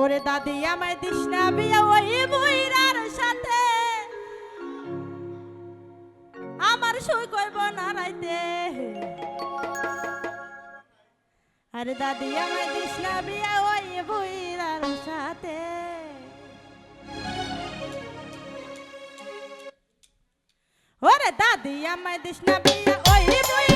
ওরে দাদি, আমায় দিস না বিয়া ওই বুইরার সাথে। আমার সই কইব না রাইতে। আরে দাদি, আমায় দিস না বিয়া ওই বুইরার সাথে। ওরে দাদি, আমায় দিস না বিয়া ওই বুই